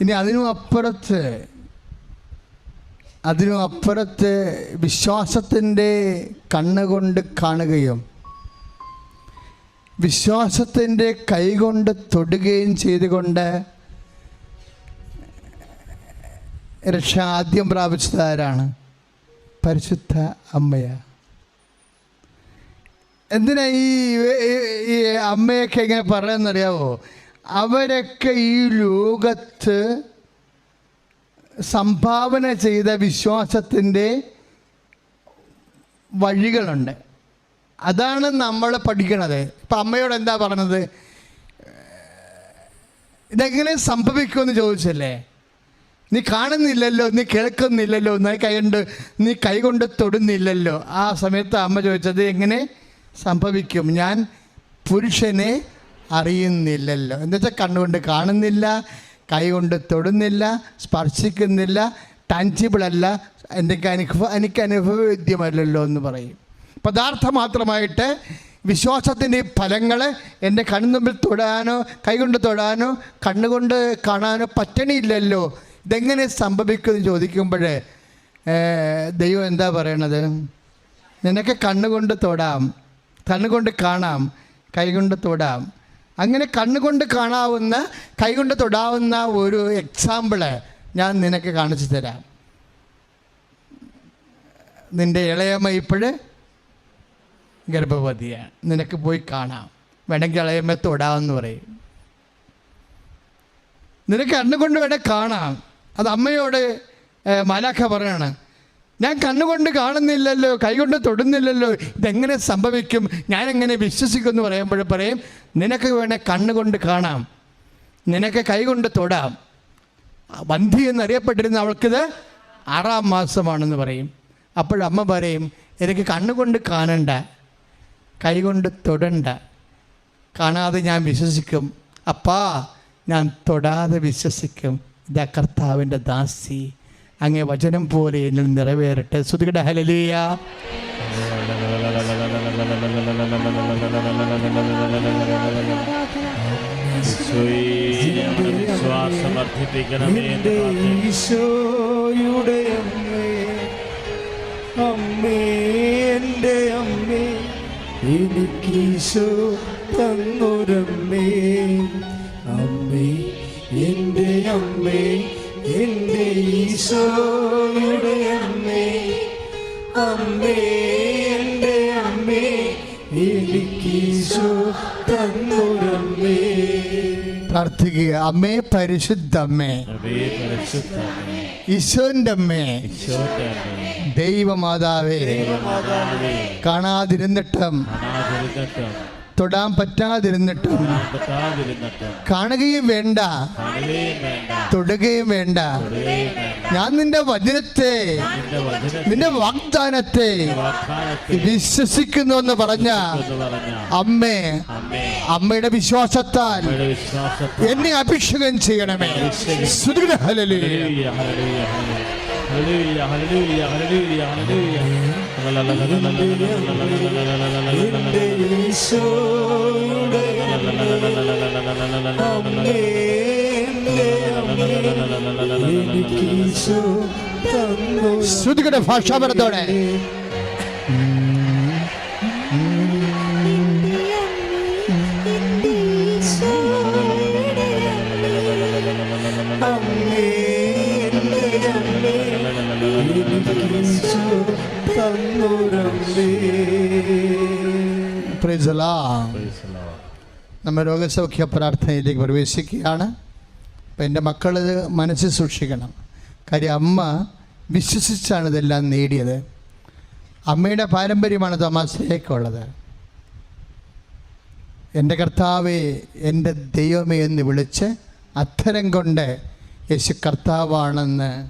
ഇനി അതിനും അപ്പുറത്ത് അതിനും അപ്പുറത്ത് വിശ്വാസത്തിന്റെ കണ്ണുകൊണ്ട് കാണുകയും വിശ്വാസത്തിന്റെ കൈകൊണ്ട് തൊടുകയും ചെയ്തുകൊണ്ട് രക്ഷ ആദ്യം പ്രാപിച്ചത് ആരാണ് പരിശുദ്ധ അമ്മയ. എന്തിനാ ഈ അമ്മയൊക്കെ ഇങ്ങനെ പറയുന്നറിയാവോ അവരൊക്കെ ഈ ലോകത്ത് സംഭാവന ചെയ്ത വിശ്വാസത്തിന്റെ വഴികളുണ്ട്. അതാണ് നമ്മൾ പഠിക്കണത്. ഇപ്പം അമ്മയോട് എന്താ പറഞ്ഞത്? ഇതെങ്ങനെ സംഭവിക്കുമെന്ന് ചോദിച്ചല്ലേ? നീ കാണുന്നില്ലല്ലോ നീ കേൾക്കുന്നില്ലല്ലോ നീ കൈ കൊണ്ട് നീ കൈകൊണ്ട് തൊടുന്നില്ലല്ലോ. ആ സമയത്ത് അമ്മ ചോദിച്ചത് എങ്ങനെ? സംഭവിക്കും. ഞാൻ പുരുഷനെ അറിയുന്നില്ലല്ലോ. എന്നുവെച്ചാൽ കണ്ണുകൊണ്ട് കാണുന്നില്ല കൈകൊണ്ട് തൊടുന്നില്ല സ്പർശിക്കുന്നില്ല ടാഞ്ചിബിൾ അല്ല. എനിക്ക് അനുഭവ എനിക്ക് അനുഭവവേദ്യമല്ലല്ലോ എന്ന് പറയും. പദാർത്ഥം മാത്രമായിട്ട് വിശ്വാസത്തിന്റെ ഫലങ്ങൾ എന്റെ കണ്ണുമ്പിൽ തൊടാനോ കൈകൊണ്ട് തൊടാനോ കണ്ണുകൊണ്ട് കാണാനോ പറ്റണില്ലല്ലോ. ഇതെങ്ങനെ സംഭവിക്കുമെന്ന് ചോദിക്കുമ്പോൾ ദൈവം എന്താ പറയണത്? നിനക്ക് കണ്ണുകൊണ്ട് തൊടാം. കണ്ണുകൊണ്ട് കാണാം കൈകൊണ്ട് തൊടാം. അങ്ങനെ കണ്ണുകൊണ്ട് കാണാവുന്ന കൈകൊണ്ട് തൊടാവുന്ന ഒരു എക്സാമ്പിൾ ഞാൻ നിനക്ക് കാണിച്ചു തരാം. നിന്റെ ഇളയമ്മ ഇപ്പോൾ ഗർഭവതിയാണ്. നിനക്ക് പോയി കാണാം. വേണമെങ്കിൽ ഇളയമ്മ തൊടാമെന്ന് പറയും. നിനക്ക് കണ്ണുകൊണ്ട് വേണേൽ കാണാം. അത് അമ്മയോട് മാലാഖ പറയാണ്. ഞാൻ കണ്ണുകൊണ്ട് കാണുന്നില്ലല്ലോ കൈകൊണ്ട് തൊടുന്നില്ലല്ലോ. ഇതെങ്ങനെ സംഭവിക്കും? ഞാനെങ്ങനെ വിശ്വസിക്കും എന്ന് പറയുമ്പോൾ പറയും നിനക്ക് വേണേ കണ്ണുകൊണ്ട് കാണാം. നിനക്ക് കൈകൊണ്ട് തൊടാം. ബന്ധി എന്നറിയപ്പെട്ടിരുന്ന അവൾക്കിത് ആറാം മാസമാണെന്ന് പറയും. അപ്പോഴമ്മ പറയും എനിക്ക് കണ്ണുകൊണ്ട് കാണണ്ട കൈകൊണ്ട് തൊടണ്ട. കാണാതെ ഞാൻ വിശ്വസിക്കും. അപ്പാ ഞാൻ തൊടാതെ വിശ്വസിക്കും. ഇതാ കർത്താവിന്റെ ദാസി. അങ്ങേ വചനം പോലെ എന്നിൽ നിറവേറട്ടെ. ശ്രുതികട ഹലലിയ വിശ്വാസം വർദ്ധിപ്പിക്കണമേ ഈശോയുടെ അമ്മേ അമ്മേ എന്റെ അമ്മേ എനിക്കീശോ തന്നൊരമ്മേ. അമ്മേ എന്റെ അമ്മേ ഈശോയുടെ അമ്മേ അമ്മേ എന്റെ അമ്മേ എനിക്കീശോ തന്നൊരമ്മേ. പ്രാർത്ഥിക്കുക അമ്മേ പരിശുദ്ധമ്മേ. ഈശോന്റെ അമ്മേ. ദൈവമാതാവേ. മാതാവേ, കാണാതിരുന്നിട്ടും കാണാതിരുന്നിട്ടും തൊടാൻ പറ്റാതിരുന്നിട്ടും കാണുകയും വേണ്ട തൊടുകയും വേണ്ട ഞാൻ നിന്റെ വചനത്തെ നിന്റെ വാഗ്ദാനത്തെ വിശ്വസിക്കുന്നു എന്ന് പറഞ്ഞ അമ്മേ അമ്മേ അമ്മയുടെ വിശ്വാസത്താൽ എന്നെ അഭിഷേകം ചെയ്യണമേ സ്തുതിയുടെ Hallelujah, hallelujah, hallelujah, എന്റെ ഈശോയുടെ ശ്രുതികളുടെ ഭാഷാപരത്തോടെ. നമ്മൾ രോഗസൗഖ്യ പ്രാർത്ഥനയിലേക്ക് പ്രവേശിക്കുകയാണ്. അപ്പം എന്റെ മക്കൾ മനസ്സിൽ സൂക്ഷിക്കണം. കാര്യം അമ്മ വിശ്വസിച്ചാണ് ഇതെല്ലാം നേടിയത്. അമ്മയുടെ പാരമ്പര്യമാണ് തമാശയൊക്കെയുള്ളത് എന്റെ കർത്താവെ എന്റെ ദൈവമേ എന്ന് വിളിച്ച് അത്തരം കൊണ്ട് യേശു കർത്താവാണെന്ന്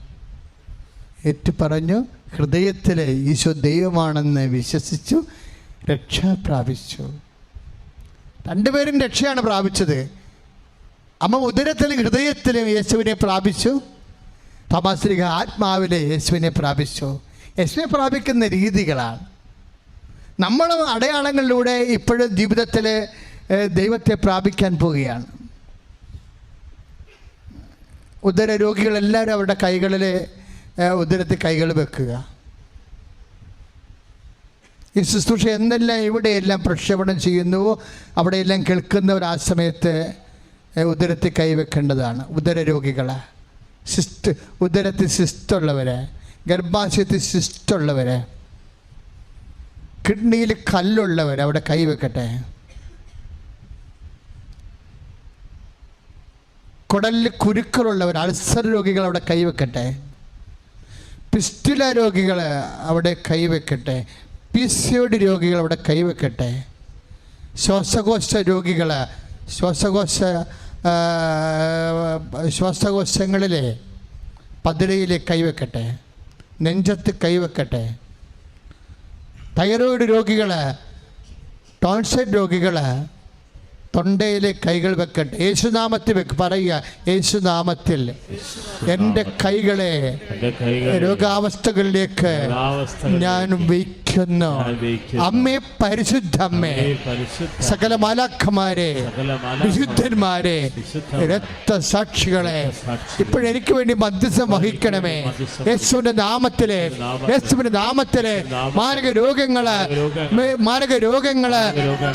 ഏറ്റുപറഞ്ഞു ഹൃദയത്തിൽ ഈശോ ദൈവമാണെന്ന് വിശ്വസിച്ചു രക്ഷ പ്രാപിച്ചു. രണ്ടുപേരും രക്ഷയാണ് പ്രാപിച്ചത്. അമ്മ ഉദരത്തിലും ഹൃദയത്തിലും യേശുവിനെ പ്രാപിച്ചു. തമാശ്രീക ആത്മാവിലെ യേശുവിനെ പ്രാപിച്ചു. യേശുവിനെ പ്രാപിക്കുന്ന രീതികളാണ്. നമ്മൾ അടയാളങ്ങളിലൂടെ ഇപ്പോഴും ജീവിതത്തിൽ ദൈവത്തെ പ്രാപിക്കാൻ പോവുകയാണ്. ഉദര രോഗികളെല്ലാവരും അവരുടെ കൈകളിൽ ഉദരത്തിൽ കൈകൾ വെക്കുക. ഈ ശുശ്രൂഷ എന്തെല്ലാം എവിടെയെല്ലാം പ്രക്ഷേപണം ചെയ്യുന്നുവോ അവിടെയെല്ലാം കേൾക്കുന്നവർ ആ സമയത്ത് ഉദരത്തിൽ കൈവെക്കേണ്ടതാണ്. ഉദര രോഗികളെ സിസ്റ്റ് ഉദരത്തിൽ സിസ്റ്റുള്ളവരെ ഗർഭാശയത്തിൽ സിസ്റ്റുള്ളവരെ കിഡ്നിയിൽ കല്ലുള്ളവർ അവിടെ കൈവെക്കട്ടെ. കുടലിൽ കുരുക്കളുള്ളവർ അൾസർ രോഗികൾ അവിടെ കൈവെക്കട്ടെ. പിസ്റ്റുല രോഗികൾ അവിടെ കൈവെക്കട്ടെ. പി സി ഒ ഡി രോഗികൾ അവിടെ കൈവെക്കട്ടെ? ശ്വാസകോശ രോഗികൾ ശ്വാസകോശ ശ്വാസകോശങ്ങളിലെ പതിരയിൽ കൈവെക്കട്ടെ? നെഞ്ചത്ത് കൈവെക്കട്ടെ? തൈറോയിഡ് രോഗികൾ ടോൺസൈഡ് രോഗികൾ തൊണ്ടയിലെ കൈകൾ വെക്കട്ടെ. യേശുനാമത്തിൽ വെക്ക്. പറയുക യേശുനാമത്തിൽ എന്റെ കൈകളെ രോഗാവസ്ഥകളിലേക്ക് ഞാൻ വയ്ക്കുന്നു. അമ്മേ പരിശുദ്ധമ്മേ അമ്മേ സകല മാലാഖമാരെ വിശുദ്ധന്മാരെ രക്തസാക്ഷികളെ ഇപ്പോഴെനിക്ക് വേണ്ടി മധ്യസ്ഥം വഹിക്കണമേ. യേശുവിന്റെ നാമത്തിലെ യേശുവിന്റെ നാമത്തിലെ, മാരക രോഗങ്ങൾ മാരക രോഗങ്ങൾ.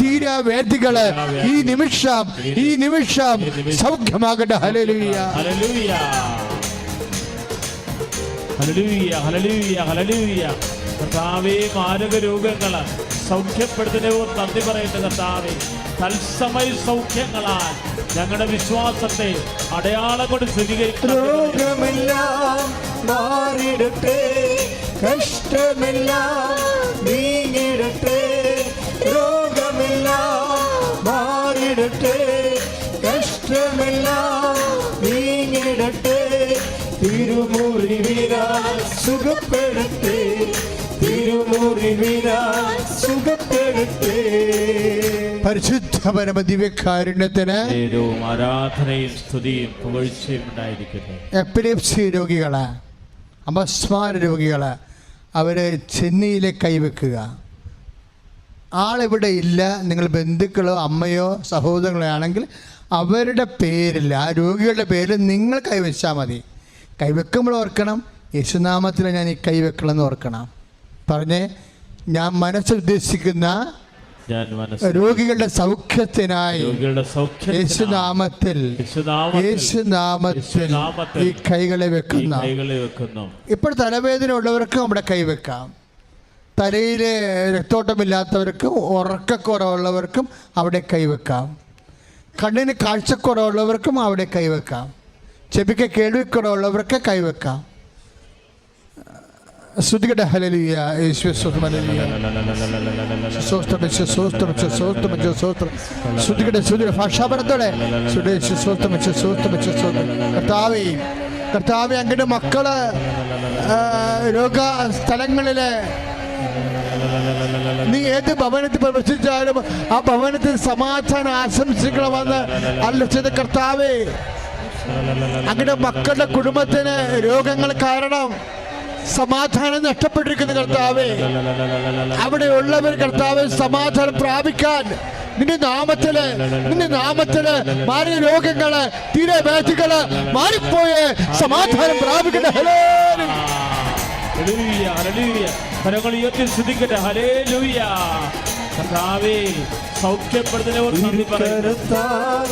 തീരാവേദികൾ. ഈ നിമിഷം ഈ നിമിഷം സൗഖ്യമാകട്ടെ. ഹലലൂയ ഹലലൂയ ഹലലൂയ ഹലലൂയ ഹലലൂയ കർത്താവേ മാരക രോഗങ്ങൾ സൗഖ്യപ്പെടുത്തുന്നവർ നന്ദി പറയുന്ന കർത്താവേ. തത്സമയ സൗഖ്യങ്ങളാൽ ഞങ്ങളുടെ വിശ്വാസത്തെ അടയാളം കൊണ്ട് സ്ഥിരീകരിക്കുന്നു രോഗമെല്ലാം കഷ്ടമെല്ലാം നീങ്ങിടട്ടെ മാറിടട്ടെ കഷ്ടമെല്ലാം നീങ്ങിടട്ടെ തിരുമുറിവിനാൽ സുഖപ്പെടട്ടെ തിരുമുറിവിനാൽ സുഖപ്പെടട്ടെ. പരിശുദ്ധ പരമ ദിവ്യകാരുണ്യത്തിന് ആരാധനയും സ്തുതിയും പുകഴ്ചയും ഉണ്ടായിരിക്കട്ടെ. എപ്പിലെപ്സി രോഗികൾ അപസ്മാര രോഗികൾ അവരെ ചെന്നിയിലെ കൈവെക്കുക. ആളിവിടെ ഇല്ല. നിങ്ങൾ ബന്ധുക്കളോ അമ്മയോ സഹോദരങ്ങളോ ആണെങ്കിൽ അവരുടെ പേരിൽ ആ രോഗികളുടെ പേരിൽ നിങ്ങൾ കൈവച്ചാൽ മതി. കൈവെക്കുമ്പോൾ ഓർക്കണം യേശുനാമത്തിൽ ഞാൻ ഈ കൈവെക്കണമെന്ന് ഓർക്കണം. പറഞ്ഞേ ഞാൻ മനസ്സുദ്ദേശിക്കുന്ന രോഗികളുടെ സൗഖ്യത്തിനായി യേശുനാമത്തിൽ യേശുനാമത്തിൽ ഈ കൈകളെ വെക്കുന്നു. ഇപ്പോൾ തലവേദന ഉള്ളവർക്കും നമ്മുടെ കൈവെക്കാം. തലയിൽ രക്തോട്ടമില്ലാത്തവർക്കും ഉറക്കക്കുറവുള്ളവർക്കും അവിടെ കൈവെക്കാം. കണ്ണിന് കാഴ്ചക്കുറവുള്ളവർക്കും അവിടെ കൈവെക്കാം. ചെവിക്ക് കേൾവിക്കുറവുള്ളവർക്ക് കൈവെക്കാം. സ്തോത്രം, കർത്താവേ മക്കൾ രോഗ സ്ഥലങ്ങളിൽ നീ ഏത് ഭവനത്തിൽ പ്രവേശിച്ചാലും ആ ഭവനത്തിൽ സമാധാനം ആശംസിക്കണമെന്ന് അല്ലച്ചത് കർത്താവേ. അങ്ങയുടെ മക്കളുടെ കുടുംബത്തിന് രോഗങ്ങൾ കാരണം സമാധാനം നഷ്ടപ്പെട്ടിരിക്കുന്ന കർത്താവേ. അവിടെ ഉള്ളവർ കർത്താവ് സമാധാനം പ്രാപിക്കാൻ നിന്റെ നാമത്തിൽ നിന്റെ നാമത്തിൽ മാറിയ രോഗങ്ങൾ തീരെ വ്യാധികൾ മാറിപ്പോയേ. സമാധാനം പ്രാപിക്കട്ടെ. ഹലോ. കരങ്ങൾ ഉയർത്തി ശ്രദ്ധിക്കട്ടെ ഹലേ ലൂയ കർത്താവേ സൗഖ്യപ്പെടുന്നവർ നന്ദി പറയുന്നു. തിരുക്കരത്താൽ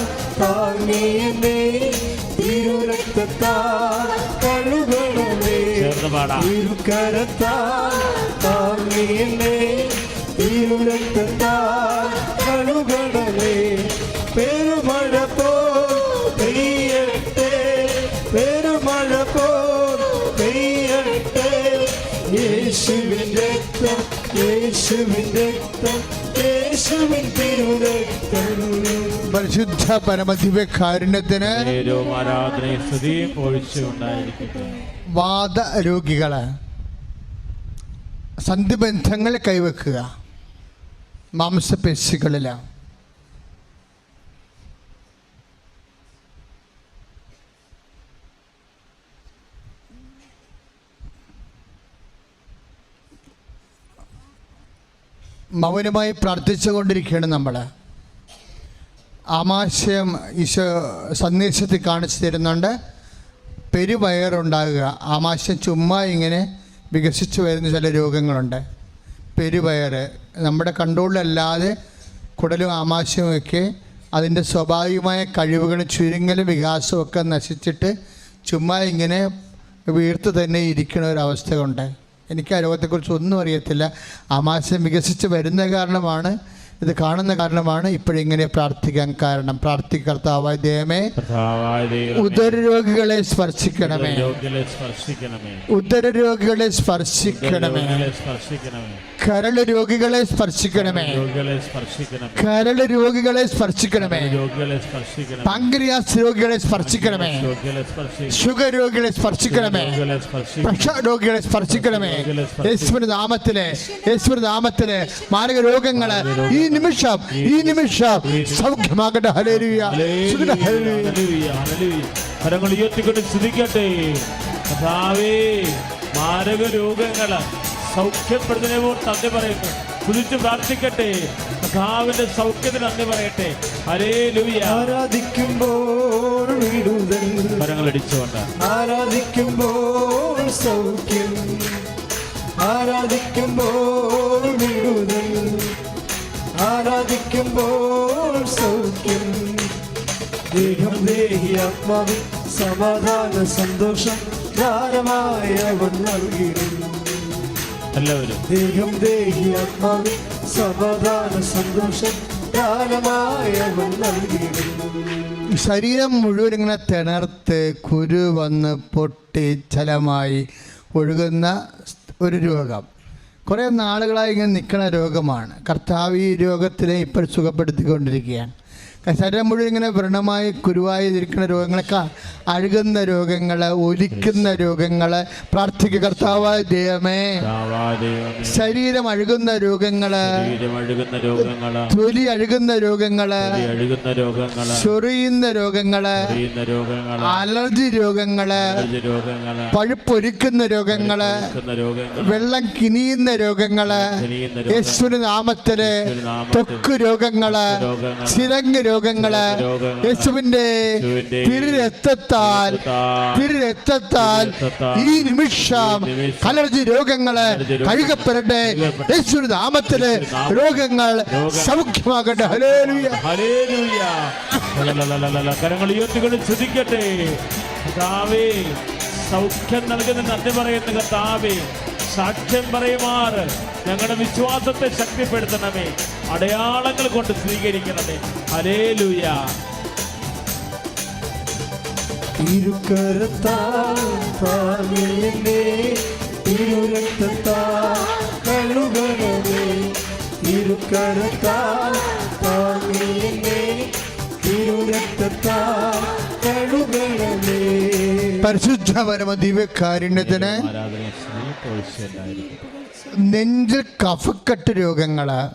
പരിശുദ്ധ പരമദിവ്യകാരുണ്യത്തിന് കാരുണ്യത്തിന് വാദരോഗികൾ സന്ധിബന്ധങ്ങൾ കൈവെക്കുക. മാംസപേശികളിൽ മൗനമായി പ്രാർത്ഥിച്ചു കൊണ്ടിരിക്കുകയാണ് നമ്മൾ ആമാശയം ഈശോ സന്ദേശത്തിൽ കാണിച്ചു തരുന്നുണ്ട്. പെരുവയറുണ്ടാകുക. ആമാശയം ചുമ്മാ ഇങ്ങനെ വികസിച്ചു വരുന്ന ചില രോഗങ്ങളുണ്ട്. പെരുവയറ്. നമ്മുടെ കൺട്രോളിലല്ലാതെ കുടലും ആമാശയമൊക്കെ അതിന്റെ സ്വാഭാവികമായ കഴിവുകളും ചുരുങ്ങലും വികാസമൊക്കെ നശിച്ചിട്ട് ചുമ്മാ ഇങ്ങനെ വീർത്ത് തന്നെ ഇരിക്കുന്ന ഒരവസ്ഥ കൊണ്ട്. എനിക്ക് ആ രോഗത്തെക്കുറിച്ച് ഒന്നും അറിയത്തില്ല. ആമാശയം വികസിച്ച് വരുന്ന കാരണമാണ് ഇത് കാണുന്ന കാരണമാണ് ഇപ്പോഴിങ്ങനെ പ്രാർത്ഥിക്കാൻ കാരണം. പ്രാർത്ഥിക്കർത്താവായ ദൈവമേ ഉദര ദൈവമേ, ഉദരരോഗികളെ സ്പർശിക്കണമേ. രോഗികളെ സ്പർശിക്കണമേ. ഉദരരോഗികളെ സ്പർശിക്കണമേ. രോഗികളെ സ്പർശിക്കണമേ. കരൾ രോഗികളെ സ്പർശിക്കണമേ. കരൾ രോഗികളെ സ്പർശിക്കണമേ. പങ്കരിയാസ് രോഗികളെ സ്പർശിക്കണമേ. ഷുഗർ രോഗികളെ സ്പർശിക്കണമേ. രോഗികളെ സ്പർശിക്കണമേ. പ്രഷർ രോഗികളെ സ്പർശിക്കണമേ. യേശുവിന്റെ നാമത്തിലെ യേശുവിന്റെ നാമത്തിലെ മാരക രോഗങ്ങൾ ഈ നിമിഷം ഈ നിമിഷം. സൗഖ്യമാകട്ടെ. ഹലേലുയ കരങ്ങൾ ഉയർത്തിക്കൊണ്ട് സ്തുതിക്കട്ടെ. കർത്താവേ മാരക രോഗങ്ങൾ സൗഖ്യപ്പെടുന്നതിനോട് തന്നെ പറയുന്നു. കുതിച്ച് പ്രാർത്ഥിക്കട്ടെ. കഥാവിന്റെ സൗഖ്യത്തിന് നന്ദി പറയട്ടെ. ഹരേ ലൂയ ആരാധിക്കുമ്പോൾ അടിച്ചുകൊണ്ട്. ആരാധിക്കുമ്പോൾ സൗഖ്യം. ആരാധിക്കുമ്പോൾ വിടുതൽ. ആരാധിക്കുമ്പോൾ സൗഖ്യം. ദേഹം ദേഹി ആത്മാവിൽ സമാധാന സന്തോഷം ധാരമായ അവൻ എല്ലാവരും. ദേഹം ദേഹി ആത്മാവിൽ സമാധാന സന്തോഷം ധാരമായ അവൻ ശരീരം മുഴുവൻ ഇങ്ങനെ തിണർത്ത് കുരു വന്ന് പൊട്ടി ചലമായി ഒഴുകുന്ന ഒരു രോഗം. കുറേ നാളുകളായി ഇങ്ങനെ നിൽക്കുന്ന രോഗമാണ്. കർത്താവ് ഈ രോഗത്തിനെ ഇപ്പോൾ സുഖപ്പെടുത്തിക്കൊണ്ടിരിക്കുകയാണ്. ശരീരം മുഴുവൻ ഇങ്ങനെ വ്രണമായി കുരുവായി ഇരിക്കുന്ന രോഗങ്ങളൊക്കെ അഴുകുന്ന രോഗങ്ങൾ ഒലിക്കുന്ന രോഗങ്ങൾ പ്രാർത്ഥിക്കുക കർത്താവ് ദൈവമേ ശരീരം അഴുകുന്ന രോഗങ്ങൾ രോഗങ്ങൾ തൊലി അഴുകുന്ന രോഗങ്ങൾ രോഗങ്ങൾ ചൊറിയുന്ന രോഗങ്ങൾ അലർജി രോഗങ്ങൾ പഴുപ്പൊരുക്കുന്ന രോഗങ്ങൾ വെള്ളം കിനിയുന്ന രോഗങ്ങൾ രോഗങ്ങൾ. യേശുവിന് നാമത്തിൽ രോഗങ്ങൾ രോഗങ്ങൾ. ചിരങ്ങ് രോഗങ്ങൾ രോഗങ്ങൾ. യേശുവിന്റെ തിരുരക്തത്താൽ തിരുരക്തത്താൽ ഈ നിമിഷം അലർജി രോഗങ്ങൾ കഴുകപ്പെടട്ടെ. യേശുവിന്റെ നാമത്തിൽ രോഗങ്ങൾ സൗഖ്യമാകട്ടെ. കരങ്ങൾ ഉയർത്തിക്കൊണ്ട് ശ്രദ്ധിക്കട്ടെ സൗഖ്യം നൽകുന്ന നന്ദി പറയുന്ന കർത്താവേ. സാക്ഷ്യം പറയുമാർ ഞങ്ങളുടെ വിശ്വാസത്തെ ശക്തിപ്പെടുത്തണമേ. അടയാളങ്ങൾ കൊണ്ട് സ്വീകരിക്കണമേ. ഹലേ ലൂയ താങ്ങിയെന്നെ ഇരുരക്തത്താൽ കഴുകണമേ. ഇരുക്കരത്താൽ താങ്ങിയെന്നെ ഇരുരക്തത്താൽ കഴുകണമേ. പരിശുദ്ധ പരമ ദിവ്യകാരുണ്യത്തിന് നെഞ്ച് കഫക്കെട്ട് രോഗങ്ങൾ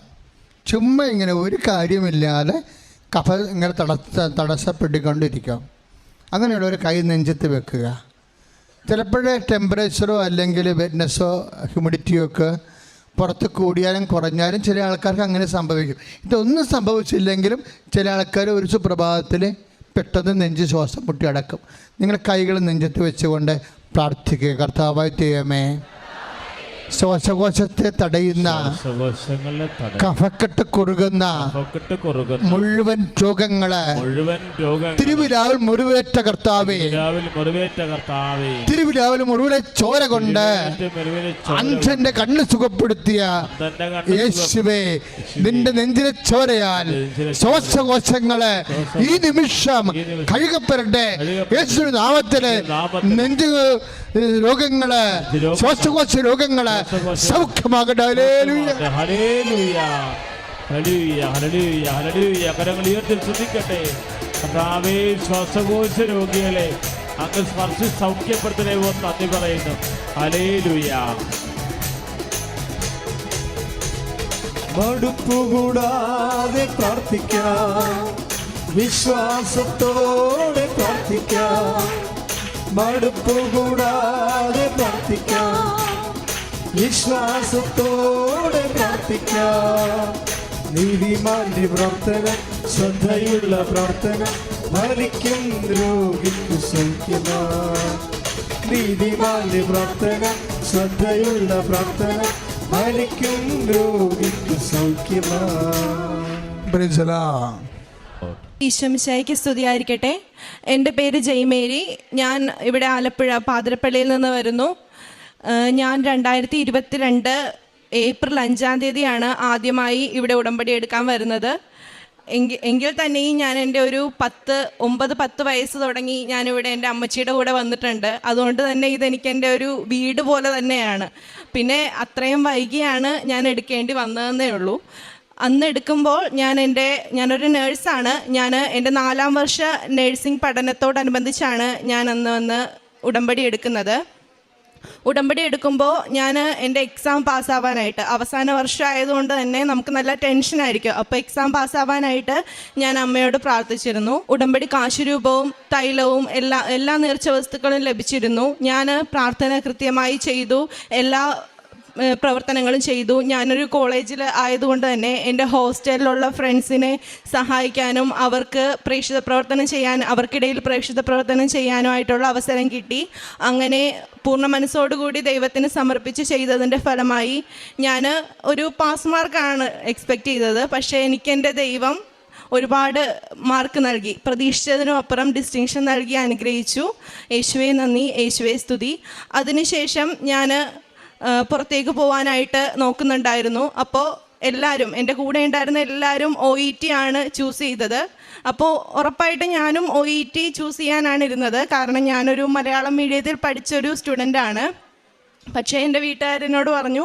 ചുമ്മാ ഇങ്ങനെ ഒരു കാര്യമില്ലാതെ കഫ ഇങ്ങനെ തടസ്സ തടസ്സപ്പെട്ടുകൊണ്ടിരിക്കും. അങ്ങനെയുള്ള ഒരു കൈ നെഞ്ചത്ത് വെക്കുക. ചിലപ്പോഴേ ടെമ്പറേച്ചറോ അല്ലെങ്കിൽ വെറ്റ്നസ്സോ ഹ്യൂമിഡിറ്റിയോ ഒക്കെ പുറത്ത് കൂടിയാലും കുറഞ്ഞാലും ചില ആൾക്കാർക്ക് അങ്ങനെ സംഭവിക്കും. ഇതൊന്നും സംഭവിച്ചില്ലെങ്കിലും ചില ആൾക്കാർ ഒരു സുപ്രഭാതത്തിൽ പെട്ടെന്ന് നെഞ്ച് ശ്വാസം മുട്ടി അടക്കും. നിങ്ങൾ കൈകൾ നെഞ്ചത്ത് വെച്ചുകൊണ്ട് പ്രാർത്ഥിക്കുക. കർത്താവായി ദൈവമേ. ശ്വാസകോശത്തെ തടയുന്ന കഫക്കെട്ട് കുറുകുന്ന മുഴുവൻ രോഗങ്ങൾ മുഴുവൻ തിരുവിരാവിൽ മുറിവേറ്റ കർത്താവേ. തിരുവിരാവിൽ മുറിവിലെ ചോര കൊണ്ട് അഞ്ചന്റെ അന്ധന്റെ കണ്ണ് സുഖപ്പെടുത്തിയ യേശുവേ നിന്റെ നെഞ്ചിലെ ചോരയാൽ ശ്വാസകോശങ്ങൾ ഈ നിമിഷം കഴുകപ്പെടട്ടെ. യേശുവിന്റെ നാമത്തിൽ നെഞ്ച് രോഗങ്ങൾ ശ്വാസകോശ രോഗങ്ങൾ സൗഖ്യമാകട്ടെ. കരങ്ങൾ ഉയർത്തി ശ്രദ്ധിക്കട്ടെ. കർത്താവേ ശ്വാസകോശ രോഗികളെ അങ്ങ് സ്പർശി സൗഖ്യപ്പെടുത്തണേ നന്ദി പറയുന്നു. ഹലേലുയ മടുപ്പുകൂടാതെ പ്രാർത്ഥിക്കാം. വിശ്വാസത്തോടെ പ്രാർത്ഥിക്കാം. മടുപ്പുകൂടാതെ പ്രാർത്ഥിക്കാം. വിശ്വാസത്തോടെ പ്രാർത്ഥിക്കാം. നീതിമാന്റെ പ്രാർത്ഥന ശ്രദ്ധയുള്ള പ്രാർത്ഥന ഫലിക്കും രോഗിക്ക് സൗഖ്യമായി നീതിമാന്റെ പ്രാർത്ഥന ശ്രദ്ധയുള്ള പ്രാർത്ഥന ഫലിക്കും രോഗിക്ക് സൗഖ്യമായി ഈശ്വംശായിക്ക് സ്തുതിയായിരിക്കട്ടെ. എന്റെ പേര് ജയ്മേരി. ഞാൻ ഇവിടെ ആലപ്പുഴ പാതിരപ്പള്ളിയിൽ നിന്ന് വരുന്നു. ഞാൻ രണ്ടായിരത്തി ഇരുപത്തിരണ്ട് ഏപ്രിൽ അഞ്ചാം തീയതിയാണ് ആദ്യമായി ഇവിടെ ഉടമ്പടി എടുക്കാൻ വരുന്നത്. എങ്കിൽ എങ്കിൽ തന്നെയും ഞാൻ എന്റെ ഒരു പത്ത് ഒമ്പത് പത്ത് വയസ്സ് തുടങ്ങി ഞാനിവിടെ എന്റെ അമ്മച്ചിയുടെ കൂടെ വന്നിട്ടുണ്ട്. അതുകൊണ്ട് തന്നെ ഇതെനിക്ക് എന്റെ ഒരു വീട് പോലെ തന്നെയാണ്. പിന്നെ അത്രയും വൈകിയാണ് ഞാൻ എടുക്കേണ്ടി വന്നതെന്നേ ഉള്ളൂ. അന്ന് എടുക്കുമ്പോൾ ഞാൻ എന്റെ ഞാനൊരു നേഴ്സാണ്. ഞാൻ എന്റെ നാലാം വർഷ നേഴ്സിംഗ് പഠനത്തോടനുബന്ധിച്ചാണ് ഞാൻ അന്ന് വന്ന് ഉടമ്പടി എടുക്കുന്നത്. ഉടമ്പടി എടുക്കുമ്പോൾ ഞാൻ എന്റെ എക്സാം പാസ്സാവാനായിട്ട്. അവസാന വർഷം ആയതുകൊണ്ട് തന്നെ നമുക്ക് നല്ല ടെൻഷൻ ടെൻഷനായിരിക്കും അപ്പോൾ എക്സാം പാസ്സാവാനായിട്ട് ഞാൻ അമ്മയോട് പ്രാർത്ഥിച്ചിരുന്നു. ഉടമ്പടി കാശുരൂപവും തൈലവും എല്ലാ എല്ലാ നേർച്ച വസ്തുക്കളും ലഭിച്ചിരുന്നു. ഞാൻ പ്രാർത്ഥന കൃത്യമായി ചെയ്തു. എല്ലാ പ്രവർത്തനങ്ങളും ചെയ്തു. ഞാനൊരു കോളേജിൽ ആയതുകൊണ്ട് തന്നെ എന്റെ ഹോസ്റ്റലിലുള്ള ഫ്രണ്ട്സിനെ സഹായിക്കാനും അവർക്ക് പ്രേക്ഷിത പ്രവർത്തനം ചെയ്യാൻ അവർക്കിടയിൽ പ്രേക്ഷിത പ്രവർത്തനം ചെയ്യാനുമായിട്ടുള്ള അവസരം കിട്ടി. അങ്ങനെ പൂർണ മനസ്സോടുകൂടി ദൈവത്തിന് സമർപ്പിച്ച് ചെയ്തതിന്റെ ഫലമായി ഞാൻ ഒരു പാസ് മാർക്കാണ് എക്സ്പെക്റ്റ് ചെയ്തത്. പക്ഷേ എനിക്കെന്റെ ദൈവം ഒരുപാട് മാർക്ക് നൽകി. പ്രതീക്ഷിച്ചതിനും അപ്പുറം ഡിസ്റ്റിങ്ഷൻ നൽകി അനുഗ്രഹിച്ചു. യേശുവെ നന്ദി യേശുവെ സ്തുതി. അതിനുശേഷം ഞാൻ പുറത്തേക്ക് പോകാനായിട്ട് നോക്കുന്നുണ്ടായിരുന്നു. അപ്പോൾ എല്ലാവരും എന്റെ കൂടെ ഉണ്ടായിരുന്ന എല്ലാവരും ഒ ഇ ടി ആണ് ചൂസ് ചെയ്തത്. അപ്പോൾ ഉറപ്പായിട്ടും ഞാനും ഒ ഇ ടി ചൂസ് ചെയ്യാനാണ് ഇരുന്നത്. കാരണം ഞാനൊരു മലയാളം മീഡിയത്തിൽ പഠിച്ചൊരു ആണ് പക്ഷേ എന്റെ വീട്ടുകാരനോട് പറഞ്ഞു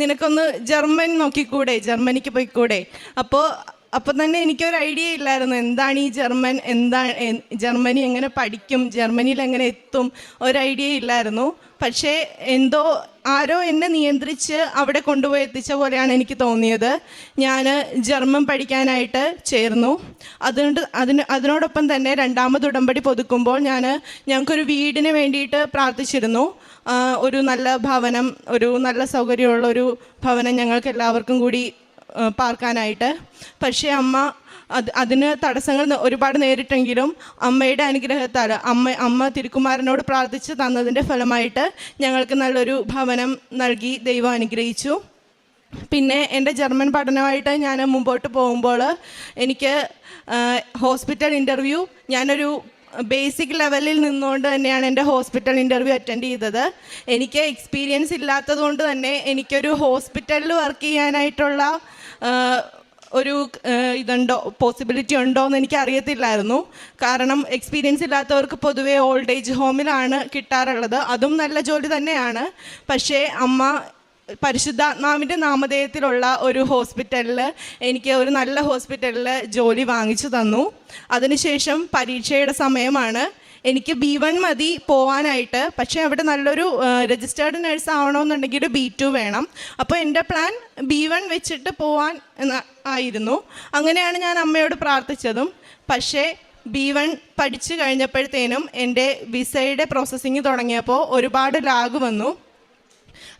നിനക്കൊന്ന് ജർമ്മൻ നോക്കിക്കൂടെ? ജർമ്മനിക്ക് പോയിക്കൂടെ? അപ്പോൾ അപ്പം തന്നെ എനിക്കൊരു ഐഡിയ ഇല്ലായിരുന്നു. എന്താണ് ഈ ജർമ്മൻ? എന്താ ജർമ്മനി എങ്ങനെ പഠിക്കും? ജർമ്മനിയിൽ എങ്ങനെ എത്തും? ഒരു ഐഡിയ ഇല്ലായിരുന്നു. പക്ഷേ എന്തോ ആരോ എന്നെ നിയന്ത്രിച്ച് അവിടെ കൊണ്ടുപോയി എത്തിച്ച പോലെയാണ് എനിക്ക് തോന്നിയത്. ഞാൻ ജർമ്മൻ പഠിക്കാനായിട്ട് ചേർന്നു. അതുകൊണ്ട് അതിന് അതിനോടൊപ്പം തന്നെ രണ്ടാമത് ഉടമ്പടി പുതുക്കുമ്പോൾ ഞാൻ ഞങ്ങൾക്കൊരു വീടിന് വേണ്ടിയിട്ട് പ്രാർത്ഥിച്ചിരുന്നു. ഒരു നല്ല ഭവനം ഒരു നല്ല സൗകര്യമുള്ള ഒരു ഭവനം ഞങ്ങൾക്ക് എല്ലാവർക്കും കൂടി പാർക്കാനായിട്ട്. പക്ഷേ അമ്മ അത് അതിന് തടസ്സങ്ങൾ ഒരുപാട് നേരിട്ടെങ്കിലും അമ്മയുടെ അനുഗ്രഹത്താൽ അമ്മ അമ്മ തിരുക്കുമാരനോട് പ്രാർത്ഥിച്ച് തന്നതിന്റെ ഫലമായിട്ട് ഞങ്ങൾക്ക് നല്ലൊരു ഭവനം നൽകി ദൈവം അനുഗ്രഹിച്ചു. പിന്നെ എന്റെ ജർമ്മൻ പഠനമായിട്ട് ഞാൻ മുമ്പോട്ട് പോകുമ്പോൾ എനിക്ക് ഹോസ്പിറ്റൽ ഇന്റർവ്യൂ ഞാനൊരു ബേസിക് ലെവലിൽ നിന്നുകൊണ്ട് തന്നെയാണ് എന്റെ ഹോസ്പിറ്റൽ ഇന്റർവ്യൂ അറ്റൻഡ് ചെയ്തത്. എനിക്ക് എക്സ്പീരിയൻസ് ഇല്ലാത്തത് കൊണ്ട് തന്നെ എനിക്കൊരു ഹോസ്പിറ്റലിൽ വർക്ക് ചെയ്യാനായിട്ടുള്ള ഒരു ഇതുണ്ടോ പോസിബിലിറ്റി ഉണ്ടോ എന്ന് എനിക്ക് അറിയത്തില്ലായിരുന്നു കാരണം എക്സ്പീരിയൻസ് ഇല്ലാത്തവർക്ക് പൊതുവേ ഓൾഡ് ഏജ് ഹോമിലാണ് കിട്ടാറുള്ളത്. അതും നല്ല ജോലി തന്നെയാണ്. പക്ഷേ അമ്മ പരിശുദ്ധാത്മാവിന്റെ നാമധേയത്തിലുള്ള ഒരു ഹോസ്പിറ്റലിൽ എനിക്ക് ഒരു നല്ല ഹോസ്പിറ്റലിൽ ജോലി വാങ്ങിച്ചു തന്നു. അതിനുശേഷം പരീക്ഷയുടെ സമയമാണ്. എനിക്ക് ബി വൺ മതി പോവാനായിട്ട്. പക്ഷേ അവിടെ നല്ലൊരു രജിസ്റ്റേർഡ് നേഴ്സ് ആവണമെന്നുണ്ടെങ്കിൽ ബി ടു വേണം. അപ്പോൾ എന്റെ പ്ലാൻ ബി വൺ വെച്ചിട്ട് പോവാൻ ആയിരുന്നു. അങ്ങനെയാണ് ഞാൻ അമ്മയോട് പ്രാർത്ഥിച്ചതും. പക്ഷേ ബി വൺ പഠിച്ചു കഴിഞ്ഞപ്പോഴത്തേനും എന്റെ വിസയുടെ പ്രോസസ്സിങ് തുടങ്ങിയപ്പോൾ ഒരുപാട് ലാഗ് വന്നു.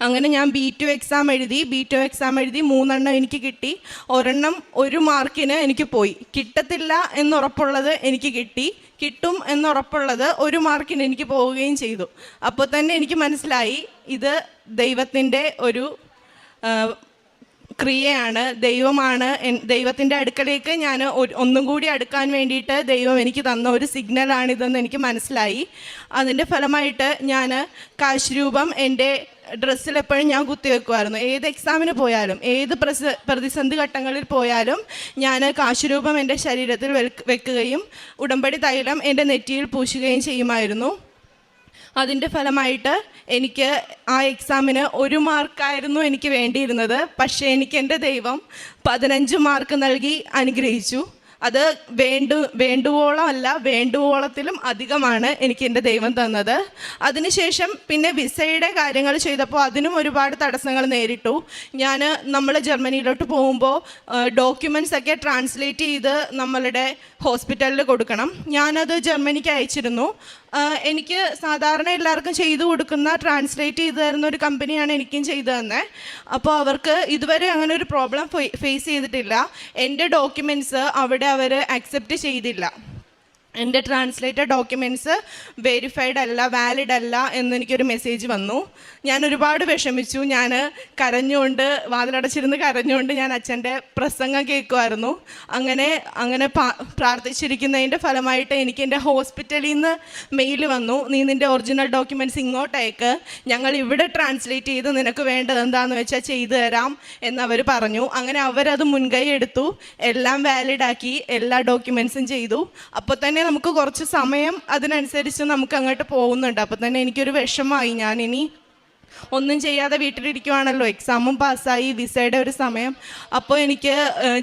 അങ്ങനെ ഞാൻ ബി ടു എക്സാം എഴുതി ബി ടു എക്സാം എഴുതി മൂന്നെണ്ണം എനിക്ക് കിട്ടി. ഒരെണ്ണം ഒരു മാർക്കിന് എനിക്ക് പോയി. കിട്ടത്തില്ല എന്നുറപ്പുള്ളത് എനിക്ക് കിട്ടി. കിട്ടും എന്നുറപ്പുള്ളത് ഒരു മാർക്കിന് എനിക്ക് പോവുകയും ചെയ്തു. അപ്പോൾ തന്നെ എനിക്ക് മനസ്സിലായി ഇത് ദൈവത്തിന്റെ ഒരു ക്രിയയാണ് ദൈവമാണ് ദൈവത്തിന്റെ അടുക്കലേക്ക് ഞാൻ ഒന്നും കൂടി അടുക്കാൻ വേണ്ടിയിട്ട് ദൈവം എനിക്ക് തന്ന ഒരു സിഗ്നലാണിതെന്ന് എനിക്ക് മനസ്സിലായി. അതിന്റെ ഫലമായിട്ട് ഞാൻ കാശ് രൂപം എന്റെ ഡ്രസ്സിൽ എപ്പോഴും ഞാൻ കുത്തിവെക്കുമായിരുന്നു ഏത് എക്സാമിന് പോയാലും ഏത് പ്രസ പ്രതിസന്ധി ഘട്ടങ്ങളിൽ പോയാലും ഞാൻ കാശുരൂപം എന്റെ ശരീരത്തിൽ വെക്കുകയും ഉടമ്പടി തൈലം എന്റെ നെറ്റിയിൽ പൂശുകയും ചെയ്യുമായിരുന്നു. അതിന്റെ ഫലമായിട്ട് എനിക്ക് ആ എക്സാമിന് ഒരു മാർക്കായിരുന്നു എനിക്ക് വേണ്ടിയിരുന്നത്. പക്ഷേ എനിക്ക് എന്റെ ദൈവം പതിനഞ്ച് മാർക്ക് നൽകി അനുഗ്രഹിച്ചു. അത് വേണ്ടു വേണ്ടുവോളം അല്ല വേണ്ടുവോളത്തിലും അധികമാണ് എനിക്ക് എന്റെ ദൈവം തന്നത്. അതിനുശേഷം പിന്നെ വിസയുടെ കാര്യങ്ങൾ ചെയ്തപ്പോൾ അതിനും ഒരുപാട് തടസ്സങ്ങൾ നേരിട്ടു. ഞാൻ നമ്മൾ ജർമ്മനിയിലോട്ട് പോകുമ്പോൾ ഡോക്യുമെന്റ്സ് ഒക്കെ ട്രാൻസ്ലേറ്റ് ചെയ്ത് നമ്മളുടെ ഹോസ്പിറ്റലിൽ കൊടുക്കണം. ഞാനത് ജർമ്മനിക്ക് അയച്ചിരുന്നു. എനിക്ക് സാധാരണ എല്ലാവർക്കും ചെയ്തു കൊടുക്കുന്ന ട്രാൻസ്ലേറ്റ് ചെയ്തു തരുന്ന ഒരു കമ്പനിയാണ് എനിക്കും ചെയ്തു തന്നെ. അപ്പോൾ അവർക്ക് ഇതുവരെ അങ്ങനെ ഒരു പ്രോബ്ലം ഫേസ് ചെയ്തിട്ടില്ല. എന്റെ ഡോക്യുമെന്റ്സ് അവിടെ അവർ അക്സെപ്റ്റ് ചെയ്തില്ല. എന്റെ ട്രാൻസ്ലേറ്റഡ് ഡോക്യുമെന്റ്സ് വെരിഫൈഡ് അല്ല വാലിഡ് അല്ല എന്നെനിക്കൊരു മെസ്സേജ് വന്നു. ഞാൻ ഒരുപാട് വിഷമിച്ചു. ഞാൻ കരഞ്ഞുകൊണ്ട് വാതിലടച്ചിരുന്ന് കരഞ്ഞുകൊണ്ട് ഞാൻ അച്ഛന്റെ പ്രസംഗം കേൾക്കുമായിരുന്നു അങ്ങനെ അങ്ങനെ പ്രാർത്ഥിച്ചിരിക്കുന്നതിന്റെ ഫലമായിട്ട് എനിക്ക് എന്റെ ഹോസ്പിറ്റലിൽ നിന്ന് മെയിൽ വന്നു. നീ നിന്റെ ഒറിജിനൽ ഡോക്യുമെന്റ്സ് ഇങ്ങോട്ടേക്ക്. ഞങ്ങൾ ഇവിടെ ട്രാൻസ്ലേറ്റ് ചെയ്ത് നിനക്ക് വേണ്ടത് എന്താണെന്ന് വെച്ചാൽ ചെയ്തു തരാം എന്നവർ പറഞ്ഞു. അങ്ങനെ അവരത് മുൻകൈ എടുത്തു. എല്ലാം വാലിഡാക്കി എല്ലാ ഡോക്യുമെൻസും ചെയ്തു. അപ്പോൾ തന്നെ നമുക്ക് കുറച്ച് സമയം അതിനനുസരിച്ച് നമുക്ക് അങ്ങോട്ട് പോകുന്നുണ്ട്. അപ്പം തന്നെ എനിക്കൊരു വിഷമമായി. ഞാൻ ഇനി ഒന്നും ചെയ്യാതെ വീട്ടിലിരിക്കുവാണല്ലോ. എക്സാമും പാസ്സായി വിസയുടെ ഒരു സമയം. അപ്പോൾ എനിക്ക്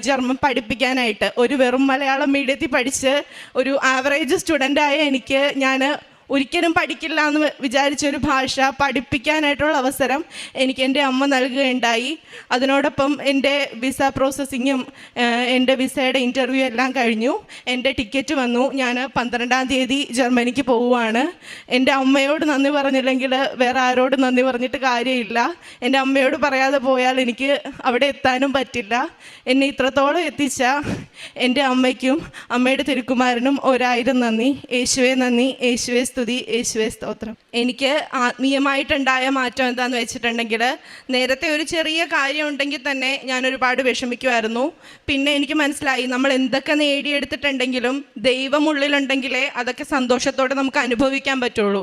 ജർമ്മൻ പഠിപ്പിക്കാനായിട്ട് ഒരു വെറും മലയാളം മീഡിയത്തിൽ പഠിച്ച് ഒരു ആവറേജ് സ്റ്റുഡന്റായ എനിക്ക് ഞാൻ ഒരിക്കലും പഠിക്കില്ല എന്ന് വിചാരിച്ചൊരു ഭാഷ പഠിപ്പിക്കാനായിട്ടുള്ള അവസരം എനിക്ക് എന്റെ അമ്മ നൽകുകയുണ്ടായി. അതിനോടൊപ്പം എന്റെ വിസ പ്രോസസ്സിങ്ങും എന്റെ വിസയുടെ ഇന്റർവ്യൂ എല്ലാം കഴിഞ്ഞു. എന്റെ ടിക്കറ്റ് വന്നു. ഞാൻ പന്ത്രണ്ടാം തീയതി ജർമ്മനിക്ക് പോവുകയാണ്. എന്റെ അമ്മയോട് നന്ദി പറഞ്ഞില്ലെങ്കിൽ വേറെ ആരോട് നന്ദി പറഞ്ഞിട്ട് കാര്യമില്ല. എന്റെ അമ്മയോട് പറയാതെ പോയാൽ എനിക്ക് അവിടെ എത്താനും പറ്റില്ല. എന്നെ ഇത്രത്തോളം എത്തിച്ച എന്റെ അമ്മയ്ക്കും അമ്മയുടെ തിരുക്കുമാരനും ഒരായിരം നന്ദി. യേശുവെ നന്ദി. യേശുവെ സ്തുതി യേശുവെ സ്തോത്രം. എനിക്ക് ആത്മീയമായിട്ടുണ്ടായ മാറ്റം എന്താന്ന് വെച്ചിട്ടുണ്ടെങ്കിൽ നേരത്തെ ഒരു ചെറിയ കാര്യം ഉണ്ടെങ്കിൽ തന്നെ ഞാൻ ഒരുപാട് വിഷമിക്കുമായിരുന്നു പിന്നെ എനിക്ക് മനസ്സിലായി നമ്മൾ എന്തൊക്കെ നേടിയെടുത്തിട്ടുണ്ടെങ്കിലും ദൈവം ഉള്ളിലുണ്ടെങ്കിലേ അതൊക്കെ സന്തോഷത്തോടെ നമുക്ക് അനുഭവിക്കാൻ പറ്റുള്ളൂ.